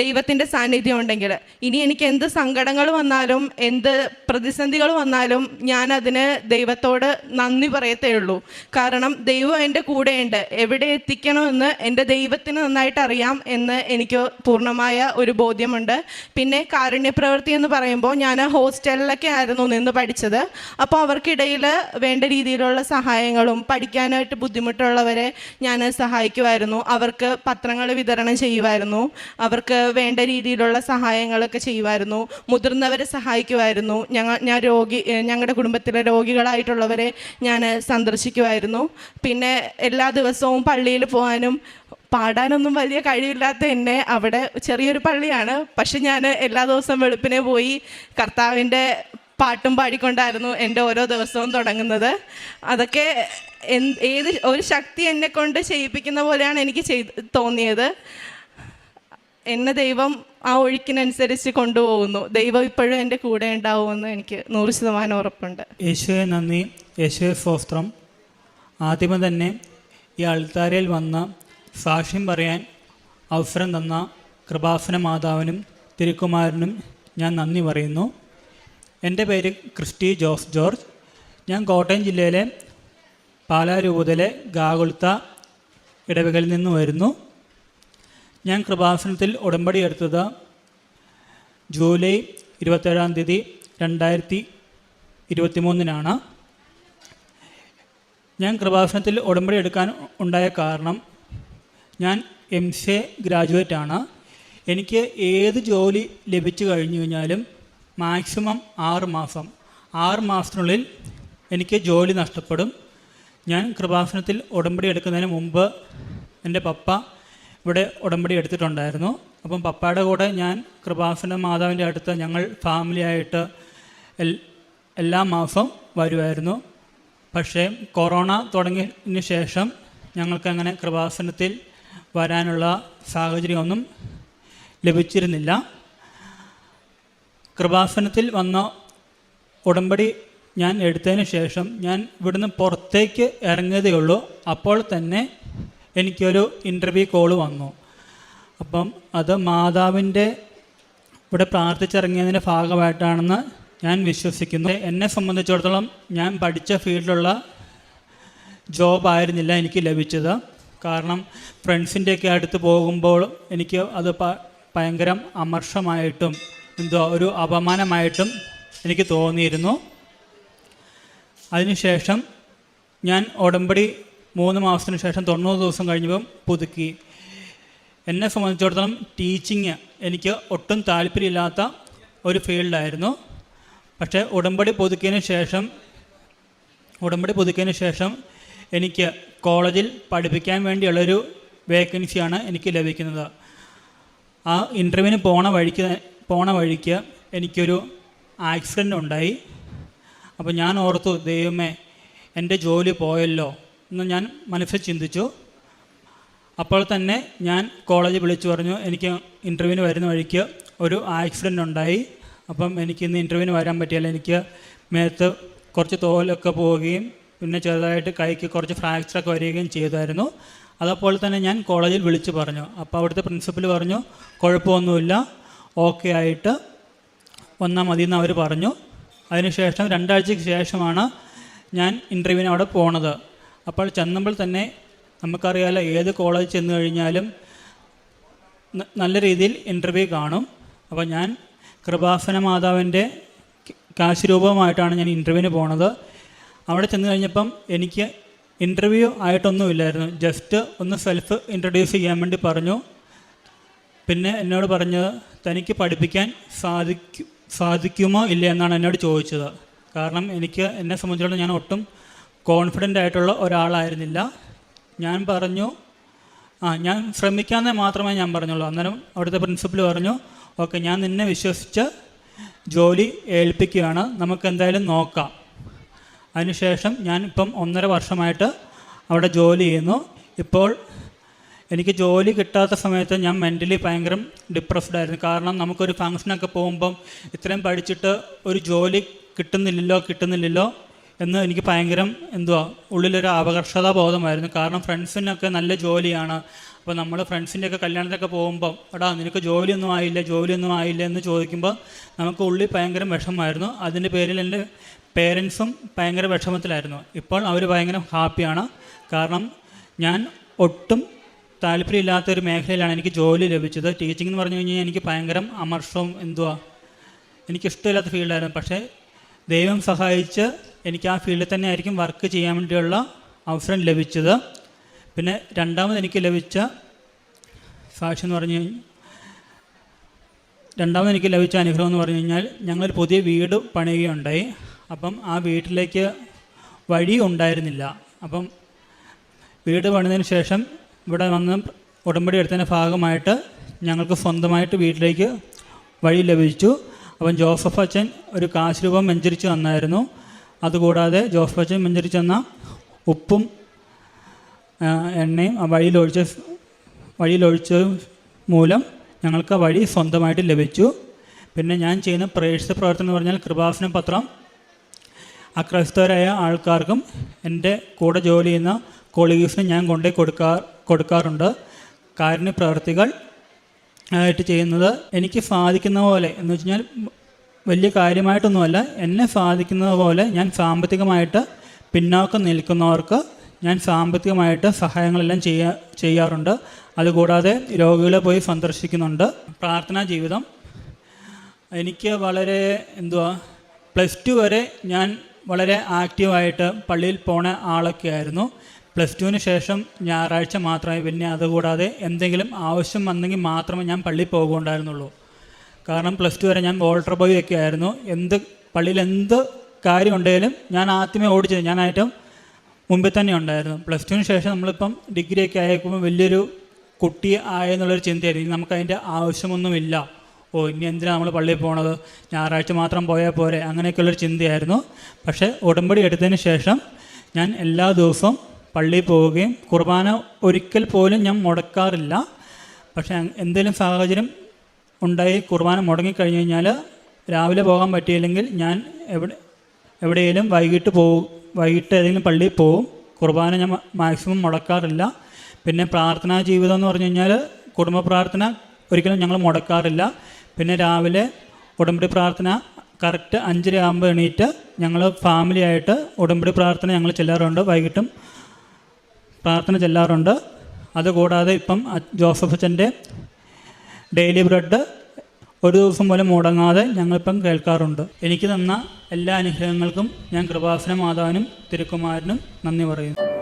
ദൈവത്തിന്റെ സാന്നിധ്യം ഉണ്ടെങ്കിൽ ഇനി എനിക്ക് എന്ത് സങ്കടങ്ങൾ വന്നാലും എന്ത് പ്രതിസന്ധികൾ വന്നാലും ഞാൻ അതിന് ദൈവത്തോട് നന്ദി പറയത്തേ ഉള്ളൂ കാരണം ദൈവം എന്റെ കൂടെയുണ്ട്. എവിടെ എത്തിക്കണമെന്ന് എന്റെ ദൈവത്തിന് നന്നായിട്ട് അറിയാം എന്ന് എനിക്ക് പൂർണമായ ഒരു ബോധ്യമുണ്ട്. പിന്നെ കാരുണ്യപ്രവൃത്തി എന്ന് പറയുമ്പോൾ ഞാൻ ഹോസ്റ്റലിലൊക്കെ ആയിരുന്നു നിന്ന് പഠിച്ചത്. അപ്പോൾ അവർക്കിടയിൽ വേണ്ട രീതിയിലുള്ള സഹായങ്ങളും പഠിക്കാനായിട്ട് ബുദ്ധിമുട്ടുള്ളവരെ ഞാൻ സഹായിക്കുമായിരുന്നു. അവർക്ക് പത്രങ്ങൾ വിതരണം ചെയ്യുമായിരുന്നു. അവർക്ക് വേണ്ട രീതിയിലുള്ള സഹായങ്ങളൊക്കെ ചെയ്യുമായിരുന്നു. മുതിർന്നവരെ സഹായിക്കുമായിരുന്നു. ഞങ്ങൾ ഞാൻ രോഗി ഞങ്ങളുടെ കുടുംബത്തിലെ രോഗികളായിട്ടുള്ളവരെ ഞാൻ സന്ദർശിക്കുമായിരുന്നു. പിന്നെ എല്ലാ ദിവസവും പള്ളിയിൽ പോകാനും പാടാനൊന്നും വലിയ കഴിവില്ലാത്ത എന്നെ അവിടെ ചെറിയൊരു പള്ളിയാണ്. പക്ഷെ ഞാൻ എല്ലാ ദിവസവും വെളുപ്പിനെ പോയി കർത്താവിന്റെ പാട്ടും പാടിക്കൊണ്ടായിരുന്നു എന്റെ ഓരോ ദിവസവും തുടങ്ങുന്നത്. അതൊക്കെ ഏത് ഒരു ശക്തി എന്നെ കൊണ്ട് ചെയ്യിപ്പിക്കുന്ന പോലെയാണ് എനിക്ക് ചെയ്ത് തോന്നിയത്. എന്നെ ദൈവം ആ ഒഴുക്കിനനുസരിച്ച് കൊണ്ടുപോകുന്നു. ദൈവം ഇപ്പോഴും എന്റെ കൂടെ ഉണ്ടാവുമെന്ന് എനിക്ക് നൂറ് ശതമാനം ഉറപ്പുണ്ട്. യേശുവെ നന്ദി. യേശുവെ സ്വസ്ത്രം ആദ്യമേ തന്നെ ഈ അൾത്താരയിൽ വന്ന സാക്ഷ്യം പറയാൻ അവസരം തന്ന കൃപാസന മാതാവിനും തിരുക്കുമാരനും ഞാൻ നന്ദി പറയുന്നു. എന്റെ പേര് ക്രിസ്റ്റി ജോസ് ജോർജ്. ഞാൻ കോട്ടയം ജില്ലയിലെ പാലാരൂപതയിലെ ഗാകുൽത്ത ഇടവകളിൽ നിന്ന് വരുന്നു. ഞാൻ കൃപാസനത്തിൽ ഉടമ്പടി എടുത്തത് ജൂലൈ ഇരുപത്തേഴാം തീയതി രണ്ടായിരത്തി ഇരുപത്തി മൂന്നിനാണ് ഞാൻ കൃപാസനത്തിൽ ഉടമ്പടി എടുക്കാൻ ഉണ്ടായ കാരണം ഞാൻ എം സി എ ഗ്രാജുവേറ്റ് ആണ്. എനിക്ക് ഏത് ജോലി ലഭിച്ചു കഴിഞ്ഞു കഴിഞ്ഞാലും മാക്സിമം ആറ് മാസം. ആറ് മാസത്തിനുള്ളിൽ എനിക്ക് ജോലി നഷ്ടപ്പെടും. ഞാൻ കൃപാസനത്തിൽ ഉടമ്പടി എടുക്കുന്നതിന് മുമ്പ് എന്റെ പപ്പ ഇവിടെ ഉടമ്പടി എടുത്തിട്ടുണ്ടായിരുന്നു. അപ്പം പപ്പയുടെ കൂടെ ഞാൻ കൃപാസന മാതാവിന്റെ അടുത്ത് ഞങ്ങൾ ഫാമിലിയായിട്ട് എല്ലാ മാസവും വരുമായിരുന്നു പക്ഷേ കൊറോണ തുടങ്ങിയതിന് ശേഷം ഞങ്ങൾക്കങ്ങനെ കൃപാസനത്തിൽ വരാനുള്ള സാഹചര്യമൊന്നും ലഭിച്ചിരുന്നില്ല. കൃപാസനത്തിൽ വന്ന ഉടമ്പടി ഞാൻ എടുത്തതിന് ശേഷം ഞാൻ ഇവിടുന്ന് പുറത്തേക്ക് ഇറങ്ങിയതേ ഉള്ളൂ. അപ്പോൾ തന്നെ എനിക്കൊരു ഇന്റർവ്യൂ കോൾ വന്നു. അപ്പം അത് മാതാവിന്റെ ഇവിടെ പ്രാർത്ഥിച്ചിറങ്ങിയതിന്റെ ഭാഗമായിട്ടാണെന്ന് ഞാൻ വിശ്വസിക്കുന്നു. എന്നെ സംബന്ധിച്ചിടത്തോളം ഞാൻ പഠിച്ച ഫീൽഡിലുള്ള ജോബായിരുന്നില്ല എനിക്ക് ലഭിച്ചത്. കാരണം ഫ്രണ്ട്സിന്റെയൊക്കെ അടുത്ത് പോകുമ്പോൾ എനിക്ക് അത് ഭയങ്കരം അമർഷമായിട്ടും എന്തോ ഒരു അപമാനമായിട്ടും എനിക്ക് തോന്നിയിരുന്നു. അതിനുശേഷം ഞാൻ ഉടമ്പടി മൂന്ന് മാസത്തിന് ശേഷം തൊണ്ണൂറ് ദിവസം കഴിഞ്ഞപ്പം പുതുക്കി. എന്നെ സംബന്ധിച്ചിടത്തോളം ടീച്ചിങ് എനിക്ക് ഒട്ടും താല്പര്യമില്ലാത്ത ഒരു ഫീൽഡായിരുന്നു. പക്ഷേ ഉടമ്പടി പുതുക്കിയതിന് ശേഷം ഉടമ്പടി പുതുക്കിയതിന് ശേഷം എനിക്ക് കോളേജിൽ പഠിപ്പിക്കാൻ വേണ്ടിയുള്ളൊരു വേക്കൻസിയാണ് എനിക്ക് ലഭിക്കുന്നത്. ആ ഇന്റർവ്യൂവിന് പോണ വഴിക്ക് പോണ വഴിക്ക് എനിക്കൊരു ആക്സിഡന്റ് ഉണ്ടായി. അപ്പോൾ ഞാൻ ഓർത്തു ദൈവമേ എന്റെ ജോലി പോയല്ലോ എന്ന് ഞാൻ മനസ്സിൽ ചിന്തിച്ചു. അപ്പോൾ തന്നെ ഞാൻ കോളേജ് വിളിച്ചു പറഞ്ഞു എനിക്ക് ഇന്റർവ്യൂവിന് വരുന്ന വഴിക്ക് ഒരു ആക്സിഡന്റ് ഉണ്ടായി. അപ്പം എനിക്ക് ഇന്ന് ഇന്റർവ്യൂവിന് വരാൻ പറ്റിയാൽ എനിക്ക് മേത്ത് കുറച്ച് തോലൊക്കെ പോവുകയും പിന്നെ ചെറുതായിട്ട് കൈക്ക് കുറച്ച് ഫ്രാക്ചറൊക്കെ വരികയും ചെയ്തായിരുന്നു. അതപ്പോൾ തന്നെ ഞാൻ കോളേജിൽ വിളിച്ചു പറഞ്ഞു. അപ്പോൾ അവിടുത്തെ പ്രിൻസിപ്പൽ പറഞ്ഞു കുഴപ്പമൊന്നുമില്ല. ഓക്കെ ആയിട്ട് വന്നാൽ മതി എന്ന് അവർ പറഞ്ഞു. അതിനുശേഷം രണ്ടാഴ്ചയ്ക്ക് ശേഷമാണ് ഞാൻ ഇന്റർവ്യൂവിന് അവിടെ പോണത്. അപ്പോൾ ചെന്നപ്പോൾ തന്നെ നമുക്കറിയാലോ ഏത് കോളേജ് ചെന്ന് കഴിഞ്ഞാലും നല്ല രീതിയിൽ ഇന്റർവ്യൂ കാണും. അപ്പോൾ ഞാൻ കൃപാസന മാതാവിന്റെ കാശ്രൂപമായിട്ടാണ് ഞാൻ ഇന്റർവ്യൂവിന് പോണത്. അവിടെ ചെന്ന് കഴിഞ്ഞപ്പം എനിക്ക് ഇന്റർവ്യൂ ആയിട്ടൊന്നുമില്ലായിരുന്നു. ജസ്റ്റ് ഒന്ന് സെൽഫ് ഇൻട്രൊഡ്യൂസ് ചെയ്യാൻ വേണ്ടി പറഞ്ഞു. പിന്നെ എന്നോട് പറഞ്ഞത് തനിക്ക് പഠിപ്പിക്കാൻ സാധിക്കും സാധിക്കുമോ ഇല്ല? എന്നാണ് എന്നോട് ചോദിച്ചത്. കാരണം എനിക്ക് എന്നെ സംബന്ധിച്ചിടത്തോളം ഞാൻ ഒട്ടും കോൺഫിഡന്റ് ആയിട്ടുള്ള ഒരാളായിരുന്നില്ല. ഞാൻ പറഞ്ഞു ആ ഞാൻ ശ്രമിക്കാമെന്നേ മാത്രമേ ഞാൻ പറഞ്ഞുള്ളൂ. അന്നേരം അവിടുത്തെ പ്രിൻസിപ്പൽ പറഞ്ഞു ഓക്കെ ഞാൻ നിന്നെ വിശ്വസിച്ച് ജോലി ഏൽപ്പിക്കുകയാണ്. നമുക്ക് എന്തായാലും നോക്കാം. അതിനുശേഷം ഞാൻ ഇപ്പം ഒന്നര വർഷമായിട്ട് അവിടെ ജോലി ചെയ്യുന്നു. ഇപ്പോൾ എനിക്ക് ജോലി കിട്ടാത്ത സമയത്ത് ഞാൻ മെന്റലി ഭയങ്കര ഡിപ്രസ്ഡ് ആയിരുന്നു. കാരണം നമുക്കൊരു ഫങ്ഷനൊക്കെ പോകുമ്പം ഇത്രയും പഠിച്ചിട്ട് ഒരു ജോലി കിട്ടുന്നില്ലല്ലോ കിട്ടുന്നില്ലല്ലോ എന്ന് എനിക്ക് ഭയങ്കര എന്തുവാ ഉള്ളിലൊരു അപകർഷതാ ബോധമായിരുന്നു കാരണം ഫ്രണ്ട്സിനൊക്കെ നല്ല ജോലിയാണ്. അപ്പോൾ നമ്മൾ ഫ്രണ്ട്സിന്റെയൊക്കെ കല്യാണത്തിനൊക്കെ പോകുമ്പോൾ എടാ നിനക്ക് ജോലിയൊന്നും ആയില്ല ജോലിയൊന്നും ആയില്ല എന്ന് ചോദിക്കുമ്പോൾ നമുക്ക് ഉള്ളിൽ ഭയങ്കര വിഷമമായിരുന്നു. അതിന്റെ പേരിൽ എന്റെ പേരൻസും ഭയങ്കര വിഷമത്തിലായിരുന്നു. ഇപ്പോൾ അവർ ഭയങ്കര ഹാപ്പിയാണ്. കാരണം ഞാൻ ഒട്ടും താല്പര്യമില്ലാത്തൊരു മേഖലയിലാണ് എനിക്ക് ജോലി ലഭിച്ചത്. ടീച്ചിങ് എന്ന് പറഞ്ഞു കഴിഞ്ഞാൽ എനിക്ക് ഭയങ്കര അമർഷവും എന്തുവാ എനിക്കിഷ്ടമില്ലാത്ത ഫീൽഡായിരുന്നു. പക്ഷേ ദൈവം സഹായിച്ച് എനിക്ക് ആ ഫീൽഡിൽ തന്നെ ആയിരിക്കും വർക്ക് ചെയ്യാൻ വേണ്ടിയുള്ള അവസരം ലഭിച്ചത്. പിന്നെ രണ്ടാമത് എനിക്ക് ലഭിച്ച സാക്ഷി എന്ന് പറഞ്ഞു കഴിഞ്ഞാൽ രണ്ടാമത് എനിക്ക് ലഭിച്ച അനുഗ്രഹം എന്ന് പറഞ്ഞു കഴിഞ്ഞാൽ ഞങ്ങളൊരു പുതിയ വീട് പണിയുകയുണ്ടായി. അപ്പം ആ വീട്ടിലേക്ക് വഴി ഉണ്ടായിരുന്നില്ല. അപ്പം വീട് പണിതിന് ശേഷം ഇവിടെ വന്ന് ഉടമ്പടി എടുത്തതിന്റെ ഭാഗമായിട്ട് ഞങ്ങൾക്ക് സ്വന്തമായിട്ട് വീട്ടിലേക്ക് വഴി ലഭിച്ചു. അപ്പം ജോസഫ് അച്ഛൻ ഒരു കാശ് രൂപം വെഞ്ചരിച്ച് തന്നായിരുന്നു. അതുകൂടാതെ ജോസഫ് അച്ഛൻ വെഞ്ചരിച്ച് തന്ന ഉപ്പും എണ്ണയും ആ വഴിയിലൊഴിച്ച വഴിയിലൊഴിച്ച മൂലം ഞങ്ങൾക്ക് ആ വഴി സ്വന്തമായിട്ട് ലഭിച്ചു. പിന്നെ ഞാൻ ചെയ്യുന്ന പ്രേക്ഷിത പ്രവർത്തനം എന്ന് പറഞ്ഞാൽ കൃപാസന പത്രം. അക്രൈസ്തവരായ ആൾക്കാർക്കും എന്റെ കൂടെ ജോലി ചെയ്യുന്ന കോളീഗ്സിന് ഞാൻ കൊണ്ടുപോയി കൊടുക്കാ കൊടുക്കാറുണ്ട്. കാരുണ്യ പ്രവർത്തികൾ ആയിട്ട് ചെയ്യുന്നത് എനിക്ക് സാധിക്കുന്ന പോലെ എന്ന് വെച്ച് കഴിഞ്ഞാൽ വലിയ കാര്യമായിട്ടൊന്നുമല്ല എന്നെ സാധിക്കുന്നത് പോലെ ഞാൻ സാമ്പത്തികമായിട്ട് പിന്നോക്കം നിൽക്കുന്നവർക്ക് ഞാൻ സാമ്പത്തികമായിട്ട് സഹായങ്ങളെല്ലാം ചെയ്യാ ചെയ്യാറുണ്ട്. അതുകൂടാതെ രോഗികളെ പോയി സന്ദർശിക്കുന്നുണ്ട്. പ്രാർത്ഥനാ ജീവിതം എനിക്ക് വളരെ എന്തുവാ പ്ലസ് ടു വരെ ഞാൻ വളരെ ആക്റ്റീവായിട്ട് പള്ളിയിൽ പോണ ആളൊക്കെ ആയിരുന്നു. പ്ലസ് ടുവിന് ശേഷം ഞായറാഴ്ച മാത്രമേ പിന്നെ അതുകൂടാതെ എന്തെങ്കിലും ആവശ്യം വന്നെങ്കിൽ മാത്രമേ ഞാൻ പള്ളിയിൽ പോകുകയുണ്ടായിരുന്നുള്ളൂ. കാരണം പ്ലസ് ടു വരെ ഞാൻ വോൾട്ടർ ബോയ് ഒക്കെ ആയിരുന്നു. എന്ത് പള്ളിയിൽ എന്ത് കാര്യം ഉണ്ടെങ്കിലും ഞാൻ ആദ്യമേ ഓടിച്ചത് ഞാനായിട്ടും മുമ്പിൽ തന്നെ ഉണ്ടായിരുന്നു. പ്ലസ് ടുവിന് ശേഷം നമ്മളിപ്പം ഡിഗ്രിയൊക്കെ ആയപ്പോൾ വലിയൊരു കുട്ടി ആയെന്നുള്ളൊരു ചിന്തയായിരുന്നു. നമുക്കതിന്റെ നമുക്ക് ആവശ്യമൊന്നുമില്ല. ഓ ഇനി എന്തിനാണ് നമ്മൾ പള്ളിയിൽ പോണത്? ഞായറാഴ്ച മാത്രം പോയാൽ പോരെ. അങ്ങനെയൊക്കെയുള്ളൊരു ചിന്തയായിരുന്നു. പക്ഷേ ഉടമ്പടി എടുത്തതിന് ശേഷം ഞാൻ എല്ലാ ദിവസവും പള്ളിയിൽ പോവുകയും കുർബാന ഒരിക്കൽ പോലും ഞാൻ മുടക്കാറില്ല. പക്ഷേ എന്തെങ്കിലും സാഹചര്യം ഉണ്ടായി കുർബാന മുടങ്ങിക്കഴിഞ്ഞ് കഴിഞ്ഞാൽ രാവിലെ പോകാൻ പറ്റിയില്ലെങ്കിൽ ഞാൻ എവിടെ എവിടെയെങ്കിലും വൈകിട്ട് പോകും വൈകിട്ട് ഏതെങ്കിലും പള്ളിയിൽ പോകും കുർബാന ഞാൻ മാക്സിമം മുടക്കാറില്ല. പിന്നെ പ്രാർത്ഥനാ ജീവിതം എന്ന് പറഞ്ഞു കഴിഞ്ഞാൽ കുടുംബ പ്രാർത്ഥന ഒരിക്കലും ഞങ്ങൾ മുടക്കാറില്ല. പിന്നെ രാവിലെ ഉടമ്പടി പ്രാർത്ഥന കറക്റ്റ് അഞ്ചര ആകുമ്പോൾ എണീറ്റ് ഞങ്ങൾ ഫാമിലി ആയിട്ട് ഉടമ്പടി പ്രാർത്ഥന ഞങ്ങൾ ചെല്ലാറുണ്ട്. വൈകിട്ടും പ്രാർത്ഥന ചെല്ലാറുണ്ട്. അതുകൂടാതെ ഇപ്പം ജോസഫ് അച്ഛന്റെ ഡെയിലി ബ്രെഡ് ഒരു ദിവസം പോലും മുടങ്ങാതെ ഞങ്ങളിപ്പം കേൾക്കാറുണ്ട്. എനിക്ക് തന്ന എല്ലാ അനുഗ്രഹങ്ങൾക്കും ഞാൻ കൃപാസന മാതാവിനും തിരുക്കുമാരനും നന്ദി പറയുന്നു.